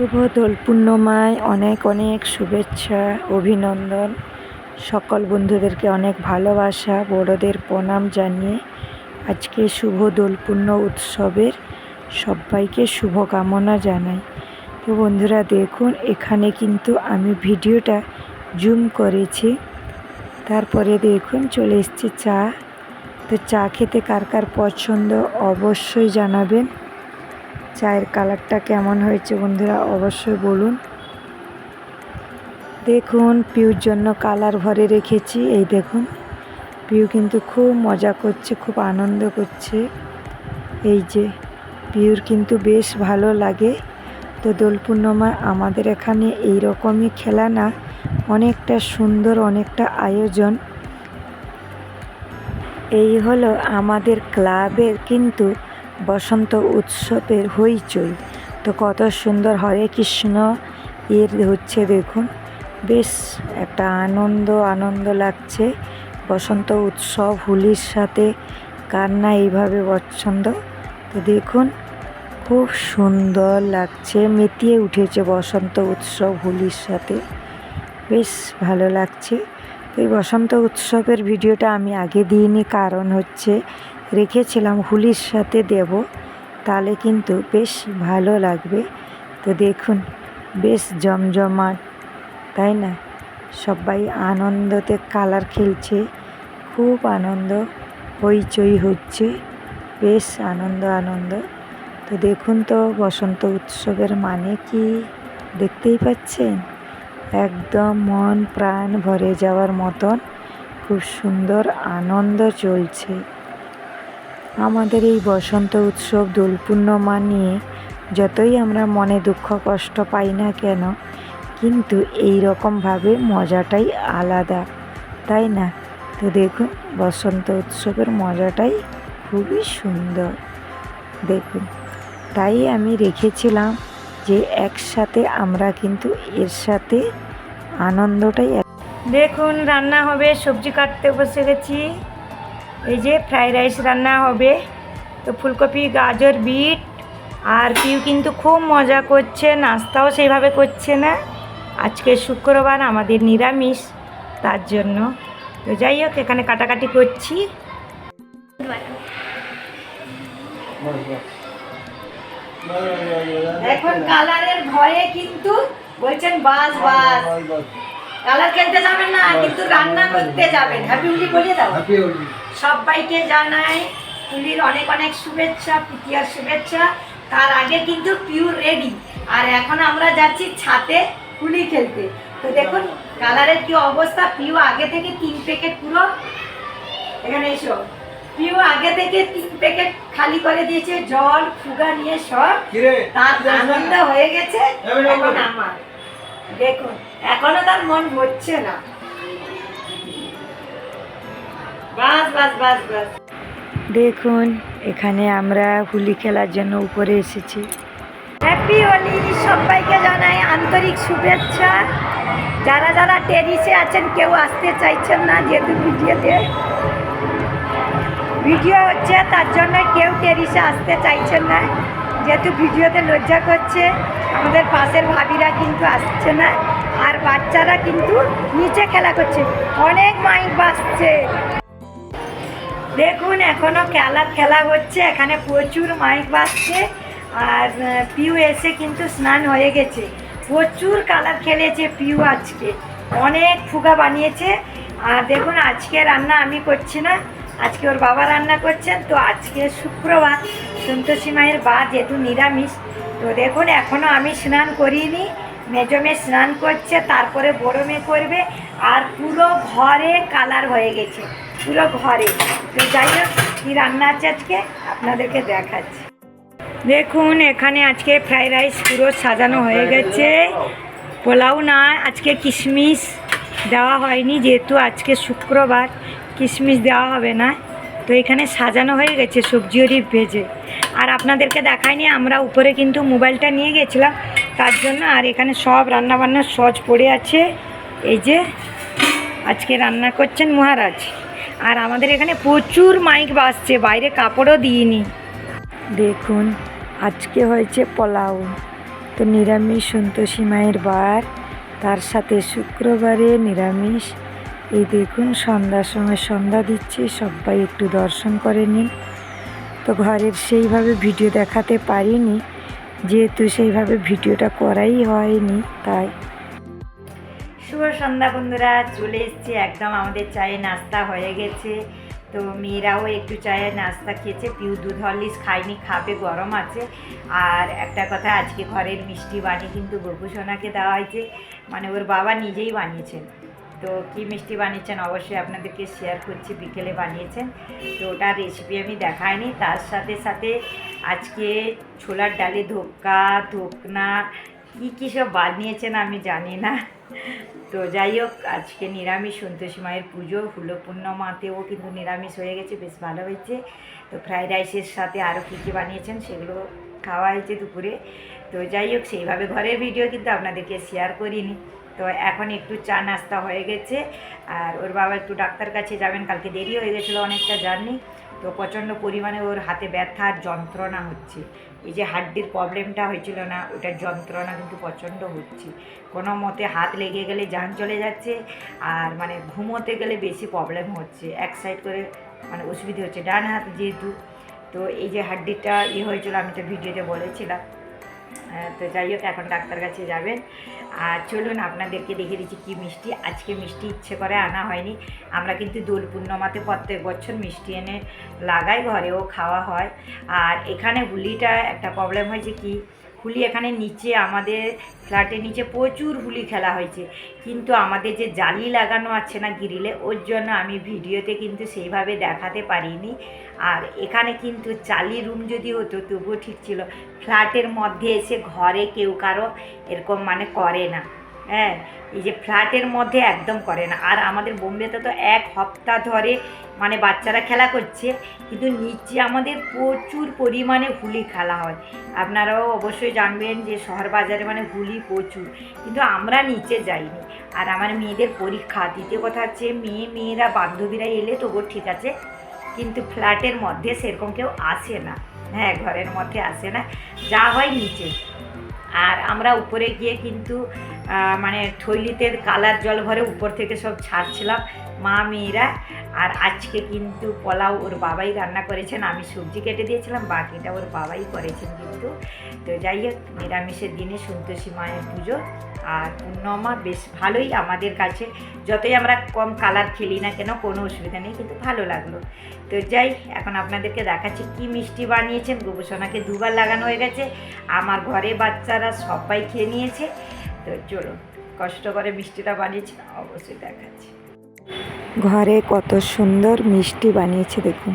শুভ দোল পূর্ণমায়। অনেক অনেক শুভেচ্ছা, অভিনন্দন। সকল বন্ধুদেরকে অনেক ভালোবাসা, বড়দের প্রণাম জানিয়ে আজকে শুভ দোল পূর্ণ উৎসবের সবাইকে শুভকামনা জানাই। তো বন্ধুরা, দেখুন, এখানে কিন্তু আমি ভিডিওটা জুম করেছি। তারপরে দেখুন, চলে এসছে চা। তো চা খেতে কার কার পছন্দ অবশ্যই জানাবেন। চায়ের কালারটা কেমন হয়েছে বন্ধুরা অবশ্যই বলুন। দেখুন, পিউর জন্য কালার ভরে রেখেছি, এই দেখুন। পিউ কিন্তু খুব মজা করছে, খুব আনন্দ করছে। এই যে, পিউর কিন্তু বেশ ভালো লাগে। তো দোল পূর্ণিমা আমাদের এখানে এই রকমই খেলা না অনেকটা সুন্দর, অনেকটা আয়োজন। এই হলো আমাদের ক্লাবের কিন্তু বসন্ত উৎসবের হইচই। তো কত সুন্দর হরে কৃষ্ণ। এর হচ্ছে দেখুন, বেশ একটা আনন্দ আনন্দ লাগছে। বসন্ত উৎসব, হোলির সাথে কার না এইভাবে পছন্দ তো দেখুন, খুব সুন্দর লাগছে, মেতিয়ে উঠেছে বসন্ত উৎসব, হোলির সাথে। বেশ ভালো লাগছে। এই বসন্ত উৎসবের ভিডিওটা আমি আগে দিইনি, কারণ হচ্ছে রেখেছিলাম হুলির সাথে দেব, তাহলে কিন্তু বেশ ভালো লাগবে। তো দেখুন, বেশ জমজমাট, তাই না? সবাই আনন্দতে কালার খেলছে, খুব আনন্দ, হইচই হচ্ছে, বেশ আনন্দ আনন্দ। তো দেখুন তো, বসন্ত উৎসবের মানে কি, দেখতেই পাচ্ছেন? একদম মন প্রাণ ভরে যাওয়ার মতন, খুব সুন্দর আনন্দ চলছে। আমাদের এই বসন্ত উৎসব দোল পূর্ণিমা নিয়ে যতই আমরা মনে দুঃখ, কষ্ট পাই না কেন, কিন্তু এই রকমভাবে মজাটাই আলাদা, তাই না? তো দেখুন, বসন্ত উৎসবের মজাটাই খুবই সুন্দর। দেখুন, তাই আমি রেখেছিলাম যে একসাথে আমরা কিন্তু এর সাথে আনন্দটাই দেখুন, রান্না হবে, সবজি কাটতে বসে গেছি। এই যে ফ্রাইড রাইস রান্না হবে। তো ফুলকপি গাজর বিট আর পিউ কিন্তু খুব মজা করছে নাস্তাও সেইভাবে করছে না। আজকে শুক্রবার আমাদের নিরামিষ তার জন্য। তো যাই হোক এখানে কাটাকাটি করছি। এখন কালারের ভয়ে কিন্তু বলছেন বাস বাস। কালার খেলতে যাবেন না কিন্তু রান্না করতে যাবেন। হ্যাপি উলি বলে দাও। সবাইকে জানাই পুলির অনেক অনেক শুভেচ্ছা পিটিয়ার শুভেচ্ছা। তার আগে কিন্তু পিওর রেডি আর এখন আমরা যাচ্ছি ছাতে পুলি খেলতে। তো দেখুন কালারের কি অবস্থা? পিউ আগে থেকে তিন প্যাকেট পুরো। এখানে এসো। পিউ আগে থেকে তিন প্যাকেট খালি করে দিয়েছে জল ফুগা নিয়ে সব। তার আনন্দ হয়ে গেছে। এখন আমার। দেখুন এখনও তার মন ভরছে না। দেখুন, এখানে আমরা হোলি খেলার জন্য উপরে এসেছি। হ্যাপি হোলি সবাইকে জানাই আন্তরিক শুভেচ্ছা। যারা যারা টেরিসে আছেন, কেউ আসতে চাইছেন না যেহেতু ভিডিওতে। ভিডিও হচ্ছে, তার জন্য কেউ টেরিসে আসতে চাইছেন না। যেহেতু ভিডিওতে লজ্জা করছে, আমাদের পাশের ভাবিরা কিন্তু আসছে না। আর বাচ্চারা কিন্তু নিচে খেলা করছে। অনেক মাইক বাজছে। দেখুন, এখনও খেলা খেলা হচ্ছে, এখানে প্রচুর মাইক বাজছে, আর পিউ এসে কিন্তু স্নান হয়ে গেছে। প্রচুর কালার খেলেছে পিউ আজকে। অনেক ফুগা বানিয়েছে। আর দেখুন, আজকে রান্না আমি করছি না। আজকে ওর বাবা রান্না করছেন, তো আজকে শুক্রবার, সন্তোষী মায়ের বা যেহেতু নিরামিষ, তো দেখুন এখনও আমি স্নান করিনি। মেজো মেয়ে স্নান করছে, তারপরে বড় মেয়ে করবে, আর পুরো ঘরে কালার হয়ে গেছে। পুরো ঘরে। তো যাই হোক, কী রান্না আছে আজকে? আপনাদেরকে দেখাচ্ছি। দেখুন, এখানে আজকে ফ্রাইড রাইস পুরো সাজানো হয়ে গেছে। পোলাও না, আজকে কিশমিশ দেওয়া হয়নি, যেহেতু আজকে শুক্রবার, কিশমিশ দেওয়া হবে না। তো এখানে সাজানো হয়ে গেছে সবজি ওরি ভেজে। আর আপনাদেরকে দেখাইনি, আমরা উপরে কিন্তু মোবাইলটা নিয়ে গেছিলাম, তার জন্য আর এখানে সব রান্নাবান্নার সজ পড়ে আছে। এই যে আজকে রান্না করছেন মহারাজ। আর আমাদের এখানে প্রচুর মাইক বাজছে, বাইরে কাপড়ও দিইনি। দেখুন, আজকে হয়েছে পোলাও। তো নিরামিষ সন্তোষী মায়ের বার, তার সাথে শুক্রবারে নিরামিষ। এই দেখুন, সন্ধ্যার সময় সন্ধ্যা দিচ্ছে, সবাই একটু দর্শন করে নিন। তো ঘরের সেইভাবে ভিডিও দেখাতে পারিনি, যেহেতু সেইভাবে ভিডিওটা করাই হয়নি, তাই শুভ সন্ধ্যা বন্ধুরা, চলে এসেছি একদম আমাদের চায়ে নাস্তা হয়ে গেছে। তো মেয়েরাও একটু চায়ে নাস্তা খেয়েছে, পিউ দুধ হরলিক্স খায়নি, খাবে, গরম আছে। আর একটা কথা, আজকে ঘরের মিষ্টি বানিয়ে কিন্তু গোপুসোনাকে দেওয়া হয়েছে মানে ওর বাবা নিজেই বানিয়েছেন। তো কী মিষ্টি বানিয়েছেন অবশ্যই আপনাদেরকে শেয়ার করছি, বিকেলে বানিয়েছেন। তো ওটার রেসিপি আমি দেখাইনি, তার সাথে সাথে আজকে ছোলার ডালে ধোক্কা ধোকনা, কী কী সব বানিয়েছেন আমি জানি না। তো যাই হোক, আজকে নিরামিষ সন্তোষী মায়ের পুজো হুলো পূর্ণমাতেও কিন্তু নিরামিষ হয়ে গেছে, বেশ ভালো হয়েছে। তো ফ্রাইড রাইসের সাথে আরও কী কী বানিয়েছেন সেগুলো খাওয়া হয়েছে দুপুরে। তো যাই হোক, সেইভাবে ঘরের ভিডিও কিন্তু আপনাদেরকে শেয়ার করিনি। তো এখন একটু চা নাস্তা হয়ে গেছে, আর ওর বাবা একটু ডাক্তার কাছে যাবেন, কালকে দেরি হয়ে গেছিল অনেকটা জার্নি তো প্রচণ্ড পরিমাণে ওর হাতে ব্যথা আর যন্ত্রণা হচ্ছে। এই যে হাড্ডির প্রবলেমটা হয়েছিল না, ওটার যন্ত্রণা কিন্তু প্রচণ্ড হচ্ছে। কোনো মতে হাত লেগে গেলে যান চলে যাচ্ছে, আর মানে ঘুমোতে গেলে বেশি প্রবলেম হচ্ছে। এক সাইড করে মানে অসুবিধে হচ্ছে ডান হাত যেহেতু। তো এই যে হাড্ডিটা ইয়ে হয়েছিল, আমি তো ভিডিওতে বলেছিলাম। তো যাই হোক, এখন ডাক্তার কাছে যাবেন। আর চলুন, আপনাদেরকে দেখে দিচ্ছি কী মিষ্টি। আজকে মিষ্টি ইচ্ছে করে আনা হয়নি। আমরা কিন্তু দোল পূর্ণমাতে প্রত্যেক বছর মিষ্টি এনে লাগাই, ঘরেও খাওয়া হয়। আর এখানে হুলিটা একটা প্রবলেম হয়েছে কি? হুলি এখানে নিচে, আমাদের ফ্ল্যাটের নিচে প্রচুর হুলি খেলা হয়েছে। কিন্তু আমাদের যে জালি লাগানো আছে না গ্রিলে ওর জন্য আমি ভিডিওতে কিন্তু সেইভাবে দেখাতে পারিনি। আর এখানে কিন্তু চালি রুম যদি হতো, তবুও ঠিক ছিল। ফ্ল্যাটের মধ্যে এসে ঘরে কেউ কারও এরকম মানে করে না। হ্যাঁ এই যে ফ্ল্যাটের মধ্যে একদম করে না। আর আমাদের বোম্বেতে তো এক সপ্তাহ ধরে মানে বাচ্চারা খেলা করছে, কিন্তু নিচে আমাদের প্রচুর পরিমাণে হুলি খেলা হয়। আপনারাও অবশ্যই জানবেন যে শহর বাজারে মানে হুলি প্রচুর, কিন্তু আমরা নিচে যাইনি। আর আমার মেয়েদের পরীক্ষা, দ্বিতীয় কথা হচ্ছে মেয়ে, মেয়েরা, বান্ধবীরা এলে তবুও ঠিক আছে। কিন্তু ফ্ল্যাটের মধ্যে সেরকম কেউ আসে না। হ্যাঁ ঘরের মধ্যে আসে না। যা হয় নিচে। আর আমরা উপরে গিয়ে কিন্তু মানে থৈলিতে কালার জল ভরে উপর থেকে সব ছাড়ছিলাম মা, মেয়েরা। আর আজকে কিন্তু পোলাও ওর বাবাই রান্না করেছেন। আমি সবজি কেটে দিয়েছিলাম, বাকিটা ওর বাবাই করেছেন কিন্তু। তো যাই হোক, নিরামিষের দিনে সন্তোষী মায়ের পুজো আর পূর্ণমা বেশ ভালোই আমাদের কাছে। যতই আমরা কম কালার খেলি না কেন, কোনো অসুবিধা নেই, কিন্তু ভালো লাগল। তো যাই, এখন আপনাদেরকে দেখাচ্ছি কি মিষ্টি বানিয়েছেন। গোবসোনাকে দুবার লাগানো হয়ে গেছে। আমার ঘরে বাচ্চারা সবাই খেয়ে নিয়েছে। তো চলো কষ্ট করে মিষ্টিটা বানিয়েছি, অবশ্যই দেখাচ্ছি। ঘরে কত সুন্দর মিষ্টি বানিয়েছে, দেখুন।